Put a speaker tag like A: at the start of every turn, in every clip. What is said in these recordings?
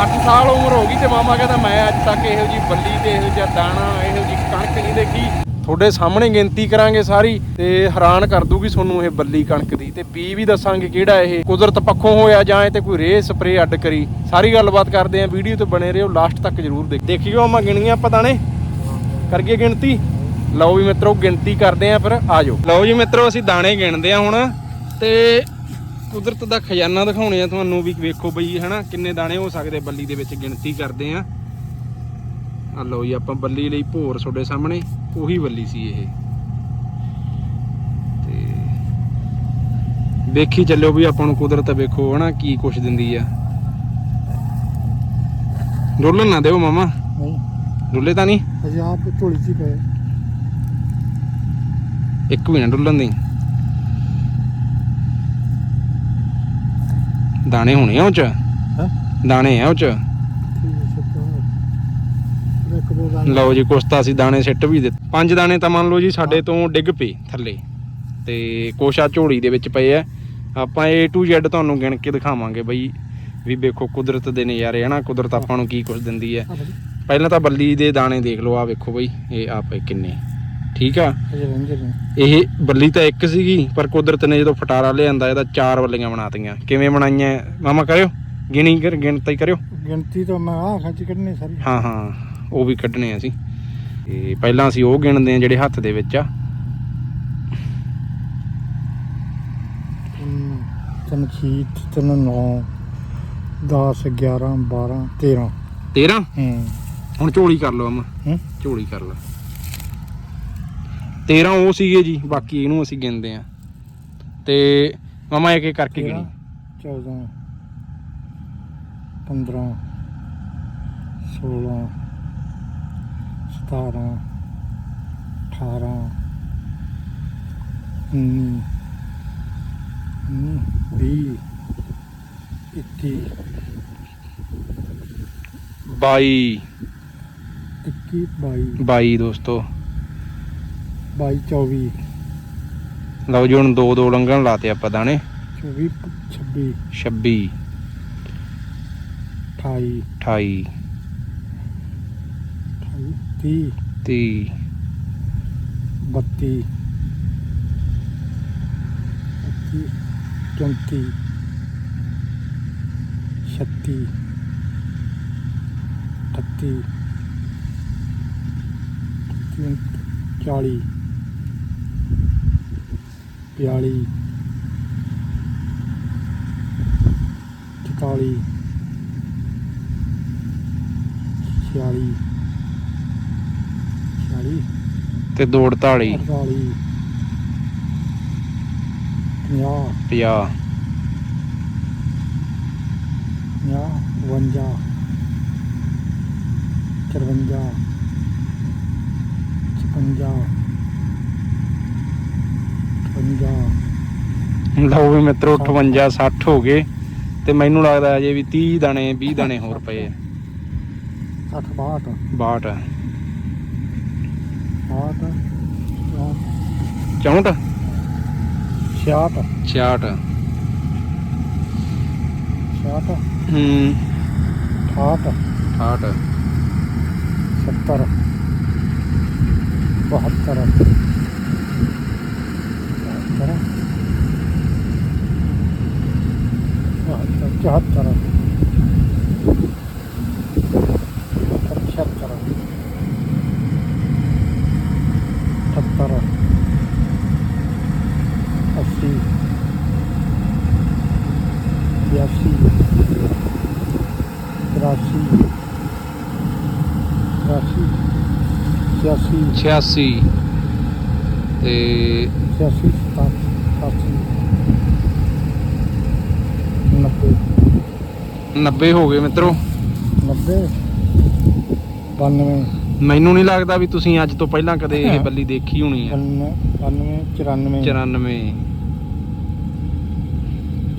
A: 60 ਸਾਲ ਉਮਰ ਹੋ ਗਈ ਤੇ ਮਾਮਾ ਕਹਿੰਦਾ ਮੈਂ ਅੱਜ ਤੱਕ ਇਹੋ ਜੀ ਬੱਲੀ ਤੇ ਇਹੋ ਜਿਹਾ ਦਾਣਾ, ਇਹੋ ਜੀ ਕਣਕ ਨਹੀਂ ਦੇਖੀ। ਤੁਹਾਡੇ ਸਾਹਮਣੇ ਗਿਣਤੀ ਕਰਾਂਗੇ ਸਾਰੀ ਤੇ ਹੈਰਾਨ ਕਰ ਦੂਗੀ ਤੁਹਾਨੂੰ ਇਹ ਬੱਲੀ ਕਣਕ ਦੀ। ਤੇ ਪੀ ਵੀ ਦੱਸਾਂਗੇ ਕਿਹੜਾ ਇਹ। ਕੁਦਰਤ ਪੱਖੋਂ ਹੋਇਆ ਜਾਂ ਇਹ ਤੇ ਕੋਈ ਰੇ ਸਪਰੇ ਅੱਡ ਕਰੀ। ਸਾਰੀ ਗੱਲਬਾਤ ਕਰਦੇ ਆਂ ਵੀਡੀਓ ਤੇ ਬਣੇ ਰਹੋ ਲਾਸਟ ਤੱਕ ਜਰੂਰ ਦੇਖ। ਦੇਖਿਓ ਮਾਮਾ ਗਿਣੀਆਂ ਪਤਾ ਨੇ ਕਰਗੇ ਗਿਣਤੀ? ਲਓ ਵੀ ਮਿੱਤਰੋ, ਗਿਣਤੀ ਕਰਦੇ ਆਂ ਫਿਰ, ਆ ਜਾਓ। ਲਓ ਜੀ ਮਿੱਤਰੋ, ਅਸੀਂ ਦਾਣੇ ਗਿਣਦੇ ਆਂ ਹੁਣ। ਤੇ ਕੁਦਰਤ ਦਾ ਖਜ਼ਾਨਾ ਦਿਖਾਉਣੇ ਆ ਤੁਹਾਨੂੰ ਵੀ ਵੇਖੋ ਬਈ ਹਨਾ ਕਿੰਨੇ ਦਾਣੇ ਹੋ ਸਕਦੇ ਬੱਲੀ ਦੇ ਵਿੱਚ ਗਿਣਤੀ ਕਰਦੇ ਆਂ। ਆ ਲਓ ਜੀ ਆਪਾਂ ਬੱਲੀ ਲਈ ਭੋਰ ਤੁਹਾਡੇ ਸਾਹਮਣੇ ਉਹੀ ਬੱਲੀ ਸੀ ਇਹ। ਤੇ ਵੇਖੀ ਚੱਲਿਓ ਵੀ ਆਪਾਂ ਨੂੰ ਕੁਦਰਤ ਵੇਖੋ ਹਨਾ ਕੀ ਕੁਛ ਦਿੰਦੀ ਆ। ਡੋਲਣ ਨਾ ਦਿਓ ਮਾਮਾ।
B: ਨਹੀਂ।
A: ਡੁੱਲੇ ਤਾਂ ਨਹੀਂ?
B: ਅਜੇ ਆਪ ਢੋਲੀ ਚ ਪਏ।
A: ਇੱਕ ਵੀ ਨਾ ਡੁੱਲਣ ਦੀ। ਦਾਣੇ ਹੋਣੇ ਆ ਉਹ ਚ?
B: ਹੈ?
A: ਦਾਣੇ ਆ ਉਹ ਚ?
B: ਇੱਕ ਦੋ ਦਾਣੇ
A: ਲਓ ਜੀ ਕੁਛ ਤਾਂ ਅਸੀਂ ਦਾਣੇ ਸਿੱਟ ਵੀ ਦਿੱਤੇ। ਪੰਜ ਦਾਣੇ ਤਾਂ ਮੰਨ ਲਓ ਜੀ ਸਾਡੇ ਤੋਂ ਡਿੱਗ ਪਏ ਥੱਲੇ। ਤੇ ਕੋਸ਼ਾ ਝੋਲੀ ਦੇ ਵਿੱਚ ਪਏ ਆ। ਆਪਾਂ A to Z ਤੁਹਾਨੂੰ ਗਿਣ ਕੇ ਦਿਖਾਵਾਂਗੇ ਬਈ ਵੀ ਵੇਖੋ ਕੁਦਰਤ ਦੇ ਨਜ਼ਾਰੇ ਹਨਾ? ਕੁਦਰਤ ਆਪਾਂ ਨੂੰ ਕੀ ਕੁਛ ਦਿੰਦੀ ਹੈ।
B: ਆ
A: ਪਹਿਲਾਂ ਤਾਂ ਬੱਲੀ ਦੇ ਦਾਣੇ ਦੇਖ ਲਓ ਆ ਵੇਖੋ ਬਈ ਇਹ ਆ ਪਏ ਕਿੰਨੇ। ਠੀਕ ਆ? ਇਹ ਬੱਲੀ ਤਾਂ ਇੱਕ ਸੀਗੀ ਪਰ ਕੁਦਰਤ ਨੇ ਜਦੋਂ ਫਟਾਰਾ ਲਿਆਂਦਾ ਇਹਦਾ ਚਾਰ ਬੱਲੀਆਂ ਬਣਾਤੀਆਂ ਕਿਵੇਂ ਬਣਾਈਆਂ? ਮਾਮਾ ਕਰਿਓ। ਗਿਣੀ ਕਰ ਗਿਣਤੀ ਕਰਿਓ।
B: ਗਿਣਤੀ ਤਾਂ ਮੈਂ ਆ ਖੱਚ ਕੱਢਣੀ ਸਾਰੀ।
A: ਹਾਂ ਹਾਂ। ਉਹ ਵੀ ਕੱਢਣੇ ਆ ਅਸੀਂ। ਤੇ ਪਹਿਲਾਂ ਅਸੀਂ ਉਹ ਗਿਣਦੇ ਆ ਜਿਹੜੇ ਹੱਥ ਦੇ ਵਿੱਚ ਆ।
B: ਤਿੰਨ ਤਿੰਨ ਛੀਤ ਤਿੰਨ ਨੌ 10 11 12 13
A: 13
B: ਹੂੰ।
A: ਹੁਣ ਝੋਲੀ ਕਰ ਲਓ ਅਮਾ।
B: ਹੂੰ?
A: ਝੋਲੀ ਕਰ ਲਓ 13 ਉਹ ਸੀਗੇ ਜੀ ਬਾਕੀ ਇਹਨੂੰ ਅਸੀਂ ਗਿਣਦੇ ਆ ਤੇ ਮਾਮਾ ਇੱਕ ਇੱਕ ਕਰਕੇ ਗਿਣੀ।
B: 14 15 16 17 18 19 20 21
A: 22
B: 21 22
A: 22 ਦੋਸਤੋ।
B: 22 24
A: ਲਓ ਜੀ ਹੁਣ ਦੋ ਦੋ ਲੰਘਣ ਲਾਤੇ ਆਪਾਂ ਦਾਣੇ।
B: 24 26
A: 26
B: 28
A: 28
B: 30
A: 30
B: 32 34 36 38 40 42 44 46 46
A: ਤੇ ਦੋ 48
B: 48 50
A: 50
B: 50 52 53 56 58
A: ਲਓ ਵੀ ਮਿੱਤਰੋ 58 60 ਹੋ ਗਏ ਤੇ ਮੈਨੂੰ ਲੱਗਦਾ ਅਜੇ ਵੀ 30 ਦਾਣੇ 20 ਦਾਣੇ ਹੋਰ ਪਏ ਆ।
B: 60 62
A: 62
B: 62
A: 64
B: 66
A: 66
B: 66
A: ਹੂੰ।
B: 68
A: 68
B: 70 72 74 75 78 80 82 83 84 86
A: 86 ਤੇ
B: 86 87 90
A: 90 ਹੋ ਗਏ ਮਿੱਤਰੋ।
B: 90 92
A: ਮੈਨੂੰ ਨਹੀਂ ਲੱਗਦਾ ਵੀ ਤੁਸੀਂ ਅੱਜ ਤੋਂ ਪਹਿਲਾਂ ਕਦੇ ਇਹ ਬੱਲੀ ਦੇਖੀ ਹੋਣੀ ਆ
B: 92 94
A: 94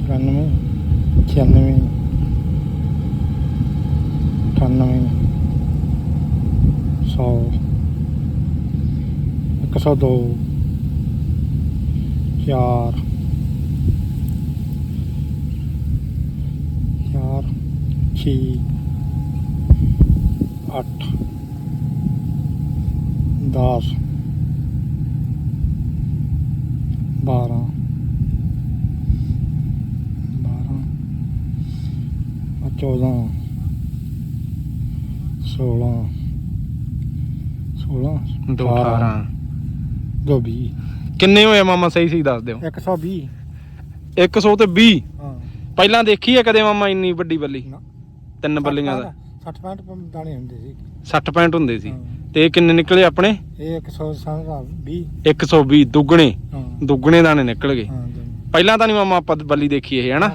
B: 94 96 98 100 102 ਚਾਰ ਚਾਰ ਛੇ ਅੱਠ 10 12 12 14 16 16
A: ਦੋ 18
B: ਦੋ 20
A: ਕਿੰਨੇ ਹੋਏ ਮਾਮਾ? ਸਹੀ ਸਹੀ ਦੱਸ ਦਿਓ।
B: 120
A: 100 ਤੇ 20
B: ਹਾਂ।
A: ਪਹਿਲਾਂ ਦੇਖੀ ਹੈ ਕਦੇ ਮਾਮਾ ਇੰਨੀ ਵੱਡੀ ਬੱਲੀ?
B: ਨਾ।
A: ਤਿੰਨ ਬੱਲੀਆਂ ਦਾ
B: 60 65 ਦਾਣੇ ਹੁੰਦੇ ਸੀ
A: 60 ਪੈਂਟ ਹੁੰਦੇ ਸੀ। ਤੇ ਇਹ ਕਿੰਨੇ ਨਿਕਲੇ ਆਪਣੇ
B: ਇਹ 100 ਸਾਰਾ 20
A: 120 ਦੁੱਗਣੇ ਦੁੱਗਣੇ ਦਾਣੇ ਨਿਕਲ ਗਏ। ਪਹਿਲਾਂ ਤਾਂ ਨਹੀਂ ਮਾਮਾ ਆਪਾਂ ਬੱਲੀ ਦੇਖੀ ਇਹ ਹਨਾ।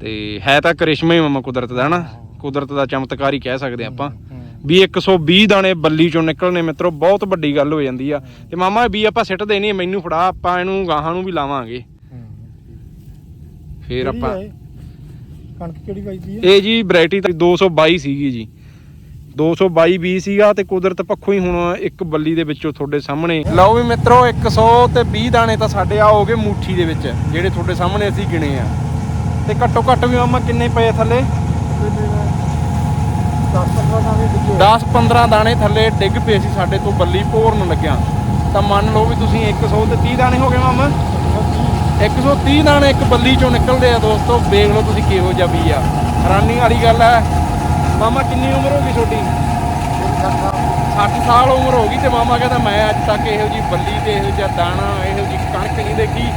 A: ਤੇ ਹੈ ਤਾਂ ਕਰਿਸ਼ਮਾ ਹੀ ਮਾਮਾ ਕੁਦਰਤ ਦਾ ਹਨਾ। ਕੁਦਰਤ ਦਾ ਚਮਤਕਾਰ ਹੀ ਕਹਿ ਸਕਦੇ ਆਪਾਂ। ਵੀ 120 ਦਾਣੇ ਬੱਲੀ ਚੋਂ ਨਿਕਲਣੇ ਮਿੱਤਰੋ ਬਹੁਤ ਵੱਡੀ ਗੱਲ ਹੋ ਜਾਂਦੀ ਆ ਤੇ ਮਾਮਾ ਵੀ ਆਪਾਂ ਸਿੱਟਦੇ ਨਹੀਂ ਮੈਨੂੰ ਫੜਾ ਆਪਾਂ ਇਹਨੂੰ ਗਾਹਾਂ ਨੂੰ ਵੀ ਲਾਵਾਂਗੇ। ਫੇਰ ਆਪਾਂ?
B: ਕਣਕ ਕਿਹੜੀ ਵੱਜਦੀ ਹੈ
A: ਇਹ ਜੀ ਵੈਰਾਈਟੀ 222 ਸੀਗੀ ਜੀ। 222 ਬੀ ਸੀਗਾ ਤੇ ਕੁਦਰਤ ਪੱਖੋਂ ਹੀ ਹੁਣ ਇੱਕ ਬੱਲੀ ਦੇ ਵਿੱਚੋਂ ਤੁਹਾਡੇ ਸਾਹਮਣੇ। ਲਓ ਵੀ ਮਿੱਤਰੋ 100 ਤੇ 20 ਦਾਣੇ ਤਾਂ ਸਾਡੇ ਆ ਹੋ ਮੁੱਠੀ ਦੇ ਵਿੱਚ, ਜਿਹੜੇ ਤੁਹਾਡੇ ਸਾਹਮਣੇ ਅਸੀਂ ਗਿਣੇ ਆ। ਤੇ ਘੱਟੋ ਘੱਟ ਵੀ ਮਾਮਾ ਕਿੰਨੇ ਪਏ ਥੱਲੇ? 10 15 ਦਾਣੇ ਥੱਲੇ ਡਿੱਗ ਪਏ ਸੀ ਸਾਡੇ ਤੋਂ ਬੱਲੀ ਭੋਰਨ ਲੱਗਿਆ। ਤਾਂ ਮੰਨ ਲਓ ਵੀ ਤੁਸੀਂ 100 ਤੇ 30 ਦਾਣੇ ਹੋ ਗਏ ਮਾਮਾ। 130 ਦਾਣੇ ਇੱਕ ਬੱਲੀ ਚੋਂ ਨਿਕਲਦੇ ਆ ਦੋਸਤੋ। ਵੇਖ ਲਓ ਤੁਸੀਂ ਕਿਹੋ ਜਿਹਾ ਵੀ ਆ। ਹੈਰਾਨੀ ਵਾਲੀ ਗੱਲ ਹੈ ਮਾਮਾ ਕਿੰਨੀ ਉਮਰ ਹੋ ਗਈ ਤੁਹਾਡੀ? 60 ਸਾਲ ਉਮਰ ਹੋ ਗਈ ਤੇ ਮਾਮਾ ਕਹਿੰਦਾ ਮੈਂ ਅੱਜ ਤੱਕ ਇਹੋ ਜੀ ਬੱਲੀ ਤੇ ਇਹੋ ਜਿਹਾ ਦਾਣਾ, ਇਹੋ ਜੀ ਕਣਕ ਨਹੀਂ ਦੇਖੀ।